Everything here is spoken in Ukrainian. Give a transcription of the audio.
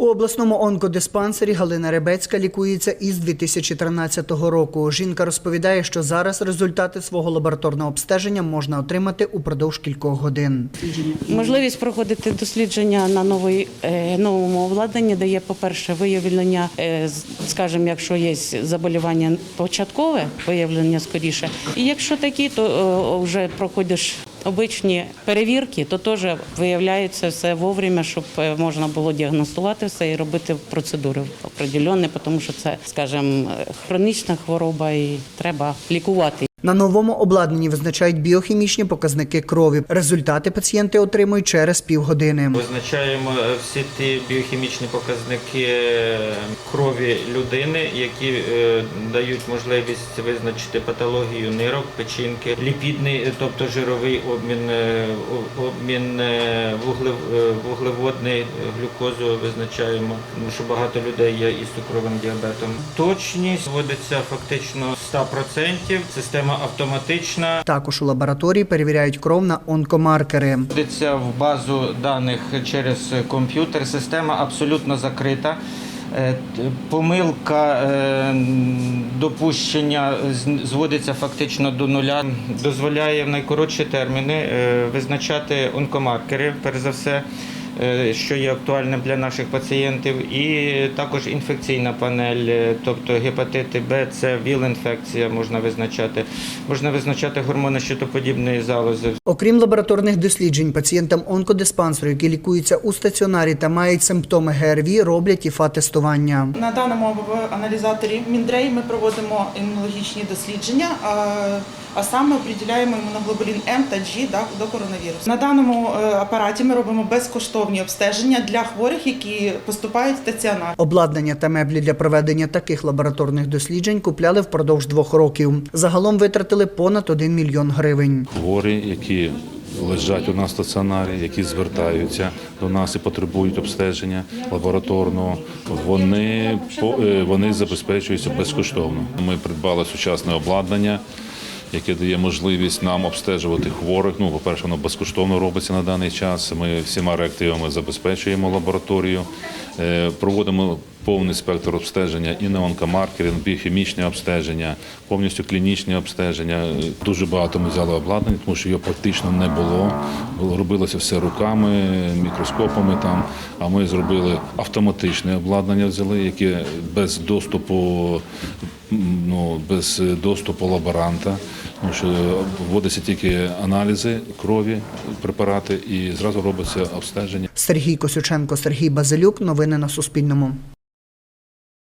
У обласному онкодиспансері Галина Ребецька лікується із 2013 року. Жінка розповідає, що зараз результати свого лабораторного обстеження можна отримати упродовж кількох годин. Можливість проходити дослідження на новій, е, новому обладнанні дає, по-перше, виявлення, е, скажімо, якщо є заболівання початкове, виявлення скоріше. І якщо такі, то е, вже проходиш обичні перевірки, то теж виявляється все вовремя, щоб е, можна було діагностувати все і робити процедури определені, тому що це, скажімо, е, хронічна хвороба і треба лікувати. На новому обладнанні визначають біохімічні показники крові. Результати пацієнти отримують через півгодини. Визначаємо е, всі ті біохімічні показники е, крові людини, які е, дають можливість визначити патологію нирок, печінки, ліпідний, тобто жировий обмін, обмін вуглев- вуглеводний, глюкозу визначаємо, тому що багато людей є із цукровим діабетом. Точність вводиться фактично 100%, система автоматична. Також у лабораторії перевіряють кров на онкомаркери. Вводиться в базу даних через комп'ютер. Система абсолютно закрита. Е, Помилка е, допущення зводиться фактично до нуля. Дозволяє в найкоротші терміни е, визначати онкомаркери, перш за все, що є актуальним для наших пацієнтів, і також інфекційна панель, е, тобто гепатити Б, С, ВІЛ-інфекція можна визначати. Можна визначати гормони щитоподібної залози. Окрім лабораторних досліджень, пацієнтам онкодиспансеру, які лікуються у стаціонарі та мають симптоми ГРВІ, роблять і ФА-тестування. На даному аналізаторі Міндрей ми проводимо імунологічні дослідження, а, саме определяємо імуноглобулін М та G да, до коронавірусу. На даному е, апараті ми робимо безкоштовні обстеження для хворих, які поступають в стаціонар. Обладнання та меблі для проведення таких лабораторних досліджень купляли впродовж двох років. Загалом витратили понад 1 мільйон гривень. хворі, які лежать у нас в стаціонарі, які звертаються до нас і потребують обстеження лабораторного, вони, е, вони забезпечуються безкоштовно. Ми придбали сучасне обладнання. Яке дає можливість нам обстежувати хворих. Ну, по-перше, воно безкоштовно робиться на даний час. Ми всіма реактивами забезпечуємо лабораторію, Е, проводимо повний спектр обстеження і на онкомаркери, і біохімічне обстеження, повністю клінічне обстеження. Е, Дуже багато ми взяли обладнання, тому що його практично не було. Робилося все руками, мікроскопами там. А ми зробили автоматичне обладнання, взяли, яке без доступу, ну, без доступу лаборанта. Тому що вводяться тільки аналізи крові, препарати, і зразу робиться обстеження. Сергій Косюченко, Сергій Базилюк. Новини на Суспільному.